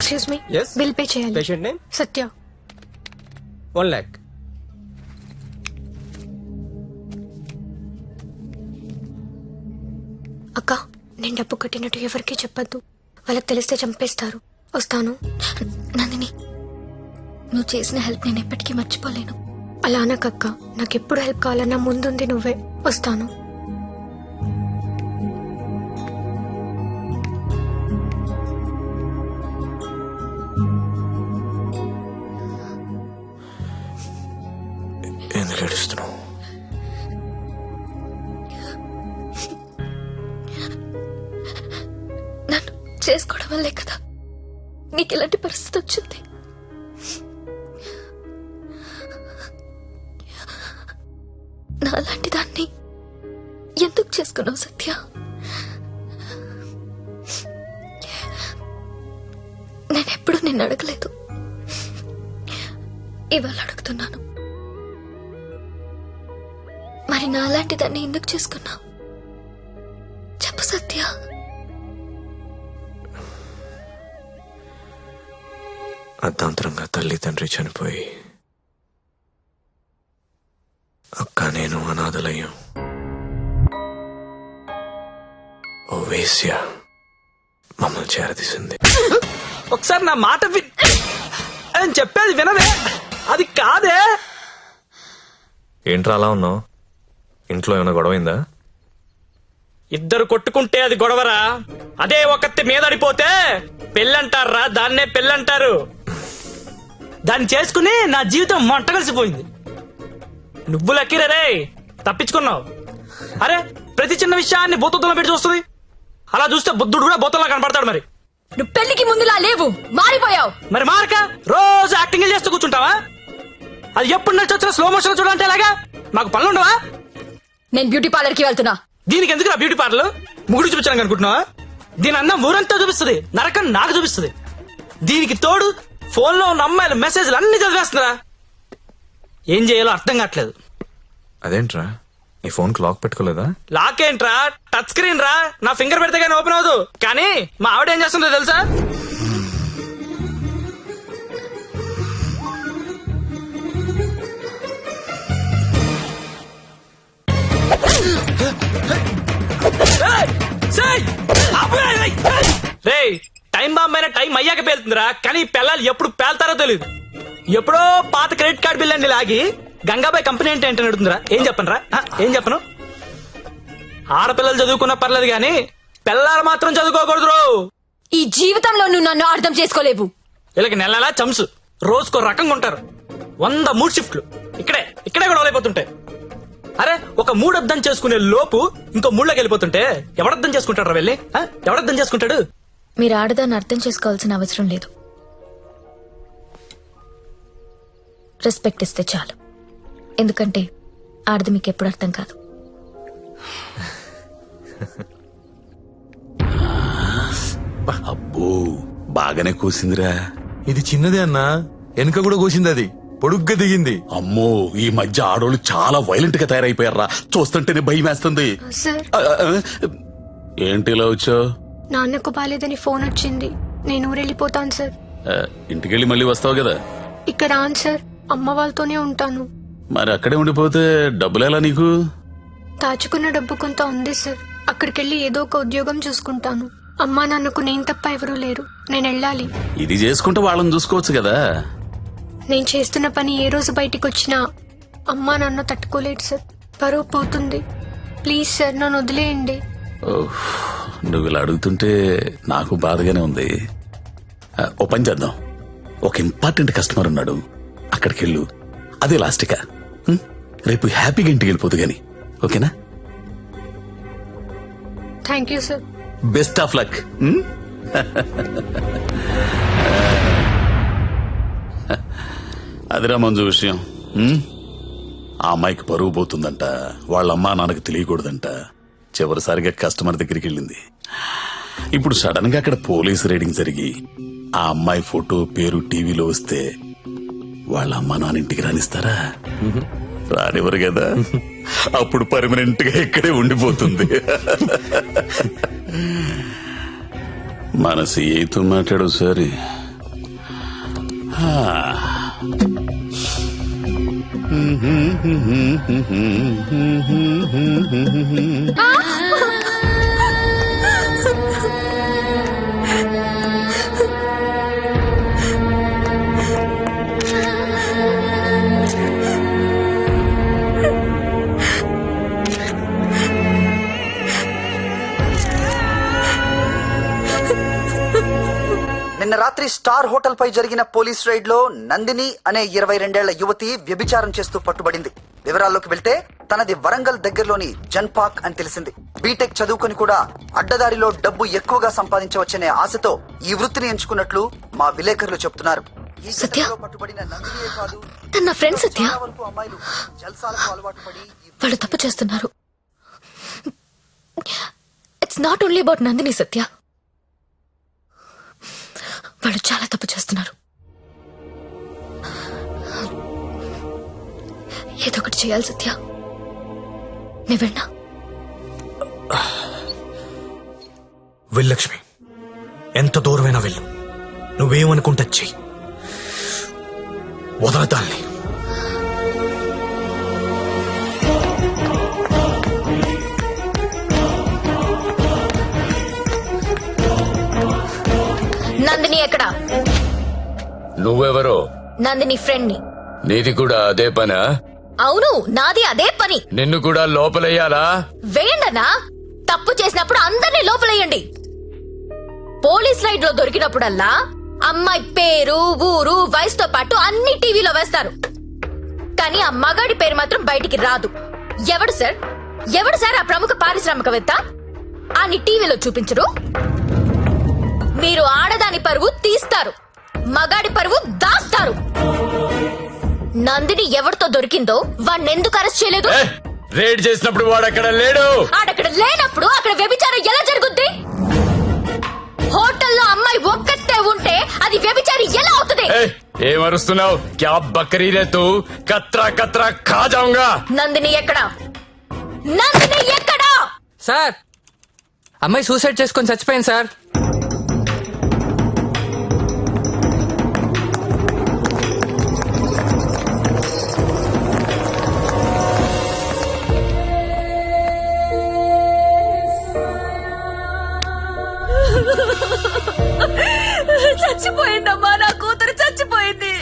Excuse me Yes? Bill pay చేయాలి. Patient name Satya. One lakh అక్క నేను డబ్బు కట్టినట్టు ఎవరికీ చెప్పొద్దు. వాళ్ళకి తెలిస్తే చంపేస్తారు. వస్తాను. నందిని నువ్వు చేసిన హెల్ప్ నేను ఎప్పటికీ మర్చిపోలేను. అలా అనకక్క నాకు ఎప్పుడు హెల్ప్ కావాలన్నా ముందుంది నువ్వే. వస్తాను. చేసుకోవడం వల్లే కదా నీకు ఇలాంటి పరిస్థితి వచ్చింది? నాలాంటి దాన్ని ఎందుకు చేసుకున్నావు సత్య? నేనెప్పుడు నిన్ను అడగలేదు. ఇవాళ అడుగుతున్నాను. మరి నాలాంటి దాన్ని ఎందుకు చేసుకున్నావు? అర్ధాంతరంగా తల్లి తండ్రి చనిపోయి అక్క నేను అనాథలయ్యాం. ఓ వేశ్య మమ్మల్ని చేరదీసింది. ఒకసారి నా మాట విన్ నేను చెప్పేది వినవే. అది కాదే. ఏంట్రా అలా ఉన్నావు? ఇంట్లో ఏమైనా గొడవైందా? ఇద్దరు కొట్టుకుంటే అది గొడవరా? అదే ఒకటి మీదడిపోతే పెళ్ళంటారా దాన్నే పెళ్ళంటారు. దాన్ని చేసుకుని నా జీవితం మంట కలిసిపోయింది నువ్వు లక్కీరే రే తప్పించుకున్నావు. అరే ప్రతి చిన్న విషయాన్ని బూతత్వంలో పెట్టి చూస్తుంది. అలా చూస్తే బుద్ధుడు కూడా బూతంలో కనపడతాడు మరి. నువ్వు పెళ్ళికి ముందులా లేవు మారిపోయావు. మరి మారక రోజు యాక్టింగ్ చేస్తూ కూర్చుంటావా? అది ఎప్పుడు నడిచి వచ్చిన స్లో మోషన్ చూడాలంటే ఎలాగా? మాకు పనులు ఉండవా? నేను బ్యూటీ పార్లర్కి వెళ్తున్నా. దీనికి ఎందుకు బ్యూటీ పార్లర్ ముగుడు చూపించాను అనుకుంటున్నావా? దీని అన్నం ఊరంతా చూపిస్తుంది నరకం నాకు చూపిస్తుంది. దీనికి తోడు ఫోన్లో ఉన్న అమ్మాయిల మెసేజ్లు అన్ని చదివేస్తున్నారా? ఏం చేయాలో అర్థం కావట్లేదు. అదేంట్రా? నీ ఫోన్కి లాక్ పెట్టుకోలేదా? లాక్ ఏంట్రా? టచ్ స్క్రీన్ రా. నా ఫింగర్ పెడితే కానీ ఓపెన్ అవ్వదు. కానీ మా ఆవిడ ఏం చేస్తుందో తెలుసా? రే టైం బాంబ్ అయినా టైం అయ్యాక పేలుతుందిరా. కానీ పిల్లలు ఎప్పుడు పేల్తారో తెలియదు ఎప్పుడో పాత క్రెడిట్ కార్డు బిల్ అండి లాగి గంగాబాయ్ కంపెనీ అంటే ఏంటని అడుగుతుందిరా. ఏం చెప్పను రా ఏం చెప్పను? ఆడపిల్లలు చదువుకున్నా పర్లేదు కానీ పిల్లలు మాత్రం చదువుకోకూడదు ఈ జీవితంలో నువ్వు నన్ను అర్థం చేసుకోలేవు. వీళ్ళకి నెల నెలా చంసు రోజుకో రకంగా ఉంటారు. వంద మూడు షిఫ్ట్లు. ఇక్కడే ఇక్కడే కూడా అయిపోతుంటాయి అరే ఒక మూడు అర్థం చేసుకునే లోపు ఇంకో మూడులోకి వెళ్ళిపోతుంటే ఎవడర్థం చేసుకుంటాడు వెళ్ళి? ఎవడర్థం చేసుకుంటాడు? మీరు ఆడదాన్ని అర్థం చేసుకోవాల్సిన అవసరం లేదు. రెస్పెక్ట్ ఇస్తే చాలు. ఎందుకంటే ఆడది మీకు ఎప్పుడు అర్థం కాదు. అబ్బో బాగానే కూసిందిరా. ఇది చిన్నదే అన్నా. వెనుక కూడా కోసింది అది. పొడుగ్గా దిగింది. అమ్మో ఈ మధ్య ఆడోళ్ళు చాలా వైలెంట్గా తయారైపోయారా. చూస్తుంటేనే భయం వేస్తుంది ఏంటి ఇలా వచ్చావు? నాన్నకు బాలేదని ఫోన్ వచ్చింది. నేను ఊరెళ్ళిపోతాను సార్. ఇంటికెళ్ళి మళ్ళీ వస్తావు కదా? ఇక్కడ రాను సార్. అమ్మ వాళ్ళతోనే ఉంటాను. మరి అక్కడే ఉండిపోతే డబ్బులు ఎలా నీకు? దాచుకున్న డబ్బు కొంత ఉంది సార్. అక్కడికెళ్ళి ఏదో ఒక ఉద్యోగం చూసుకుంటాను. అమ్మా నాన్నకు నేను తప్ప ఎవరూ లేరు. నేను వెళ్ళాలి. ఇది చేసుకుంటే వాళ్ళని చూసుకోవచ్చు కదా? నేను చేస్తున్న పని ఏ రోజు బయటికి వచ్చినా అమ్మా నాన్న తట్టుకోలేడు సార్. పరువు పోతుంది. ప్లీజ్ సార్ నన్ను వదిలేయండి. ఓహ్, నువ్వు ఇలా అడుగుతుంటే నాకు బాధగానే ఉంది. ఓ పని చేద్దాం. ఒక ఇంపార్టెంట్ కస్టమర్ ఉన్నాడు. అక్కడికి వెళ్ళు అదే లాస్ట్గా? రేపు హ్యాపీగా ఇంటికి వెళ్ళిపోదు గాని. ఓకేనా? Thank you sir best of luck అదిరా మంజు విషయం? ఆ అమ్మాయికి పరువు పోతుందంట. వాళ్ళ అమ్మా నాన్నకి తెలియకూడదంట. చివరిసారిగా కస్టమర్ దగ్గరికి వెళ్ళింది. ఇప్పుడు సడన్గా అక్కడ పోలీస్ రైడింగ్ జరిగి ఆ అమ్మాయి ఫోటో పేరు టీవీలో వస్తే వాళ్ళ అమ్మ నాన్న ఇంటికి రానిస్తారా? రానివ్వరు కదా. అప్పుడు పర్మనెంట్గా ఇక్కడే ఉండిపోతుంది. మన సీఐతో మాట్లాడు సరే. 啊。నిన్న రాత్రి స్టార్ హోటల్ పై జరిగిన పోలీస్ రైడ్లో నందిని అనే ఇరవై రెండేళ్ళ యువతి వ్యభిచారం చేస్తూ పట్టుబడింది. వివరాల్లోకి వెళ్తే తనది వరంగల్ దగ్గరలోని జన్పాక్ అని తెలిసింది. బీటెక్ చదువుకొని కూడా అడ్డదారిలో డబ్బు ఎక్కువగా సంపాదించవచ్చనే ఆశతో ఈ వృత్తిని ఎంచుకున్నట్లు మా విలేకరులు చెప్తున్నారు. సత్య? తను ఫ్రెండ్ సత్య. అలవాటు పడి వాళ్ళు తప్పు చేస్తున్నారు. It's not only about Nandini Satya. వాళ్ళు చాలా తప్పు చేస్తున్నారు. ఏదో ఒకటి చేయాలి సత్య. నువ్వెన్నా వెళ్ళా లక్ష్మి ఎంత దూరమైనా వెళ్ళు. నువ్వేమనుకుంటా చెయ్యి. వదలదాన్ని నందిని ఎక్కడ? నువ్వెవరో? నందిని ఫ్రెండ్ని నీది కూడా అదే పనా? అవును నాది అదే పని. నిన్ను కూడా లోపలయ్యాలా వేయండన్నా తప్పు చేసినప్పుడు అందరినీ లోపలేయండి. పోలీస్ రైడ్లో దొరికినప్పుడల్లా అమ్మాయి పేరు ఊరు వయసుతో పాటు అన్ని టీవీలో వేస్తారు. కానీ ఆ మగాడి పేరు మాత్రం బయటికి రాదు. ఎవడు సార్? ఎవడు సార్ ఆ ప్రముఖ పారిశ్రామికవేత్త? అని టీవీలో చూపించరు? మీరు ఆడదాని పరువు తీస్తారు. మగాడి పరువు దాస్తారు. నందిని ఎవరితో దొరికిందో వాణ్ణెందుకు అరెస్ట్ చేయలేదు? రేడ్ చేసినప్పుడు వాడు అక్కడ లేడు. ఆడక్కడ లేనప్పుడు అక్కడ వ్యభిచారం ఎలా జరుగుద్ది? హోటల్లో అమ్మాయి ఒక్కతే ఉంటే అది వ్యభిచారి ఎలా అవుతుంది? ఏ, ఏమరుస్తున్నావు క్యా బకరీ రే తూ? కత్రా కత్రా ఖా జాऊंगा నందిని ఎక్కడ? నందిని ఎక్కడా? సార్ అమ్మాయి సూసైడ్ చేసుకొని చచ్చిపోయింది సార్. చచ్చిపోయిందమ్మా నా కూతురు చచ్చిపోయింది.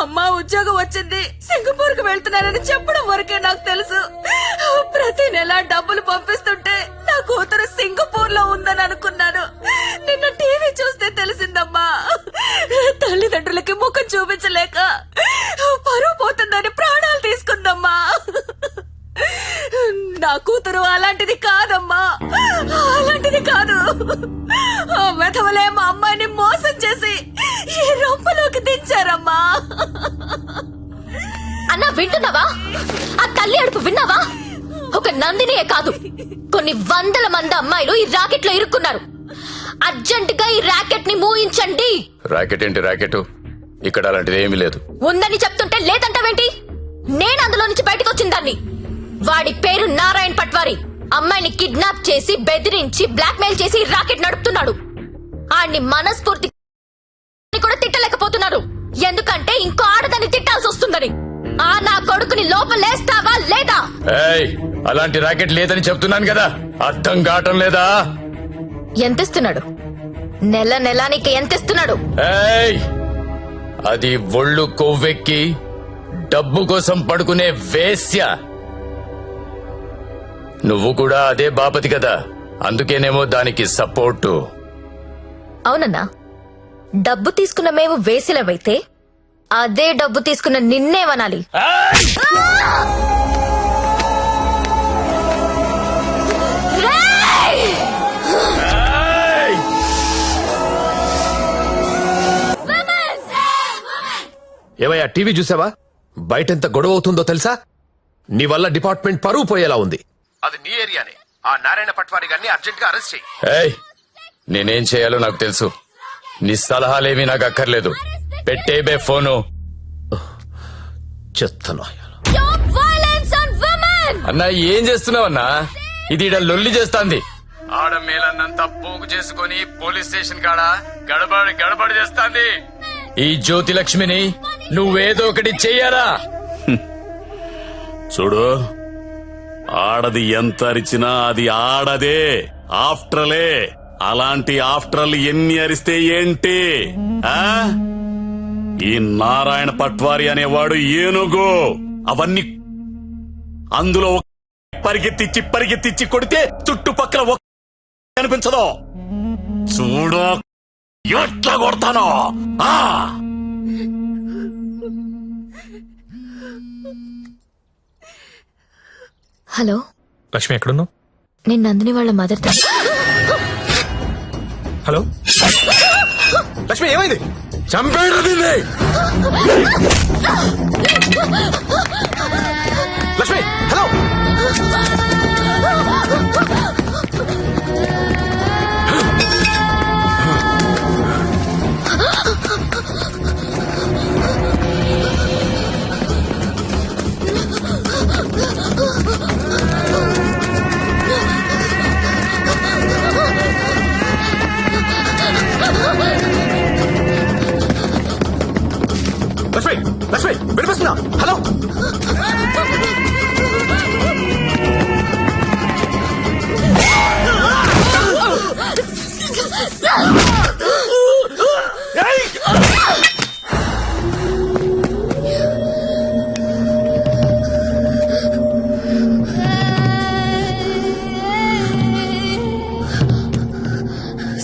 అమ్మా ఉద్యోగం వచ్చింది. సింగపూర్కు వెళ్తున్నానని చెప్పడం వరకే నాకు తెలుసు. ప్రతి నెల డబ్బులు పంపిస్తుంటే నా కూతురు సింగపూర్లో ఉందని అనుకున్నాను. నిన్న టీవీ చూస్తే తెలిసిందమ్మా. తల్లిదండ్రులకి ముఖం చూపించలేక పరువు పోతుందని ప్రాణాలు తీసుకుందమ్మా. నా కూతురు అలాంటిది కాదమ్మా. అలాంటిది కాదు. ఆ వెధవలే మా అమ్మాయిని మోసం చేసి ఈ రొంపలోకి దించారమ్మా. అన్నా వింటున్నావా? ఆ తల్లి అడుపు విన్నావా? ఒక నందినియే కాదు. కొన్ని వందల మంది అమ్మాయిలు ఈ రాకెట్లో ఇరుక్కున్నారు. అర్జెంట్గా ఈ రాకెట్ని మూయించండి. రాకెట్ ఏంటి రాకెట్? ఇక్కడ అలాంటిది ఏమీ లేదు. ఉందని చెప్తుంటే లేదంటావేంటి? నేను అందులో నుంచి బయటకు వచ్చిన దాన్ని. వాడి పేరు నారాయణ్ పట్వారి. అమ్మాయిని కిడ్నాప్ చేసి బెదిరించి బ్లాక్మెయిల్ చేసి రాకెట్ నడుపుతున్నాడు. ఆడిని మనస్ఫూర్తి కూడా తిట్టలేకపోతున్నారు. ఎందుకంటే ఇంకో ఆడదాన్ని తిట్టాల్సి వస్తుందని. ఆ నా కొడుకుని లోపలేస్తావా లేదా? ఏయ్ అలాంటి రాకెట్ లేదని చెప్తున్నాను కదా. అర్థం కావటం లేదా? ఎంతిస్తున్నాడు? నెల నెల నీకు ఎంతిస్తున్నాడు? ఏయ్ అది ఒళ్ళు కొవ్వెక్కి డబ్బు కోసం పడుకునే వేశ్య. నువ్వు కూడా అదే బాపతి కదా. అందుకేనేమో దానికి సపోర్టు. అవునన్నా. డబ్బు తీసుకున్న మేము వేసినవైతే అదే డబ్బు తీసుకున్న నిన్నేమనాలి రేయ్! ఏమయ్యా టీవీ చూసావా? బయట ఎంత గొడవ అవుతుందో తెలుసా? నీ వల్ల డిపార్ట్మెంట్ పరువు పోయేలా ఉంది. అది నీ ఏరియానే. ఆ నారాయణ పట్వారి గారిని అర్జెంట్గా అరెస్ట్ చేయి. ఏయ్ నేనేం చేయాలో నాకు తెలుసు. నీ సలహాలేమీ నాకు అక్కర్లేదు. పెట్టే బే ఫోను. women! అన్నా ఏం చేస్తున్నావన్నా? ఇది ఈడ లొల్లి చేస్తాంది. ఆడ మేలన్నంతా పోగు చేసుకొని పోలీస్ స్టేషన్ కాడ గడబడి గడబడి చేస్తాంది. ఈ జ్యోతి లక్ష్మిని నువ్వేదో ఒకటి చెయ్యాలా? చూడు ఆడది ఎంత అరిచినా అది ఆడదే. ఆఫ్టర్లే. అలాంటి ఆఫ్టర్లు ఎన్ని అరిస్తే ఏంటి? ఆ? ఈ నారాయణ పట్వారి అనేవాడు ఏనుగు. అవన్నీ అందులో ఒక పరిగెత్తిచ్చి పరిగెత్తిచ్చి కొడితే చుట్టుపక్కల ఒక కనిపించదు. చూడు ఎట్లా కొడతానో. ఆ! హలో. లక్ష్మి ఎక్కడున్నావు? నేను నందిని వాళ్ళ మదర్ హలో? లక్ష్మి ఏమైంది? చంపేడు లక్ష్మి వినిపిస్తుందా హలో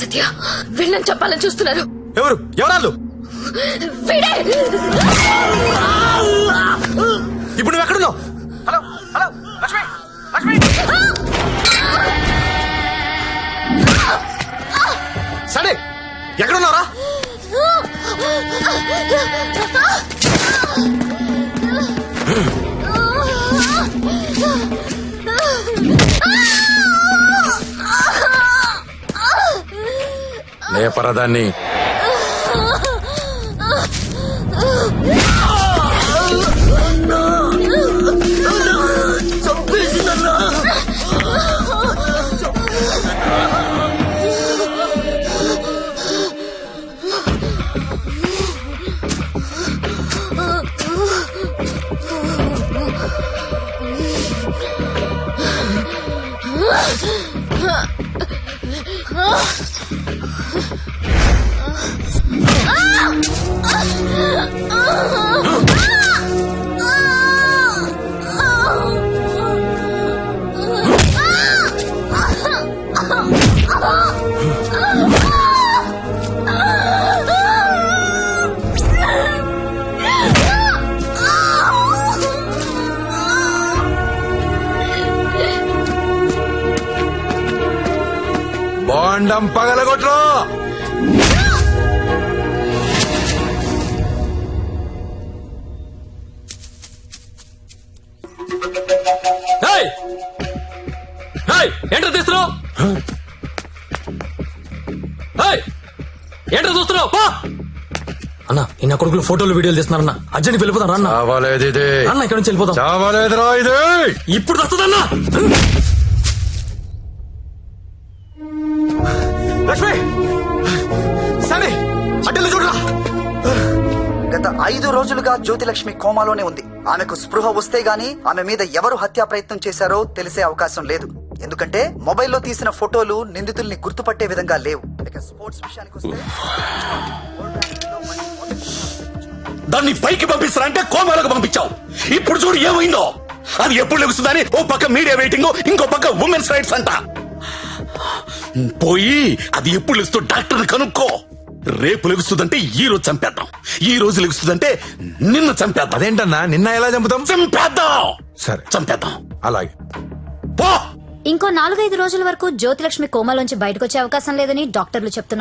సత్య వీళ్ళని చెప్పాలని చూస్తున్నారు. ఎవరు? ఎవరాళ్ళు? ఇప్పుడు నువ్వు ఎక్కడున్నావు? Hello hello Lakshmi Lakshmi! సరే ఎక్కడున్నారా లేపరదాన్ని Oh! బాండం పగలగొట్టు! ఏంట్రా తీస్తున్నావు! ఏంట్రా చూస్తున్నావు? పో! అన్న ఇన్న కొడుకులు ఫోటోలు వీడియోలు తీస్తున్నారన్న. అర్జెంట్ వెళ్ళిపోతాం అన్న. అన్న ఇక్కడ నుంచి వెళ్ళిపోతాం ఇప్పుడు వస్తుందన్నా. లక్ష్మి! సరే అడ్డలు చూడరా. గత ఐదు రోజులుగా జ్యోతిలక్ష్మి కోమాలోనే ఉంది. ఆమెకు స్పృహ వస్తే గాని ఆమె మీద ఎవరు హత్యా ప్రయత్నం చేశారో తెలిసే అవకాశం లేదు. ఎందుకంటే మొబైల్లో తీసిన ఫోటోలు నిందితుల్ని గుర్తుపట్టే విధంగా లేవు. ఇక స్పోర్ట్స్ విషయానికి వస్తే దాన్ని పైకి పంపిస్తారంటే కోమాలకు పంపించావు. ఇప్పుడు చూడు ఏమైందో. అది ఎప్పుడు లెగుస్తుందని ఓ పక్క మీడియా వెయిటింగ్ ఇంకో పక్క ఉమెన్స్ రైట్స్ అంట. పోయి అది ఎప్పుడు లెగుస్తూ డాక్టర్ని కనుక్కో. రేపు లెగుస్తుందంటే ఈ రోజు చంపేద్దాం. ఈ రోజు లెగుస్తుందంటే నిన్ను చంపేద్దాం. అదేంటన్నా? నిన్న ఎలా చంపుతాం? చంపేద్దాం. సరే. చంపేద్దాం. అలాగే. పో. ఇంకో నాలుగైదు రోజుల వరకు జ్యోతిలక్ష్మి కోమాలోంచి బయటకొచ్చే అవకాశం లేదని డాక్టర్లు చెప్తున్నారు.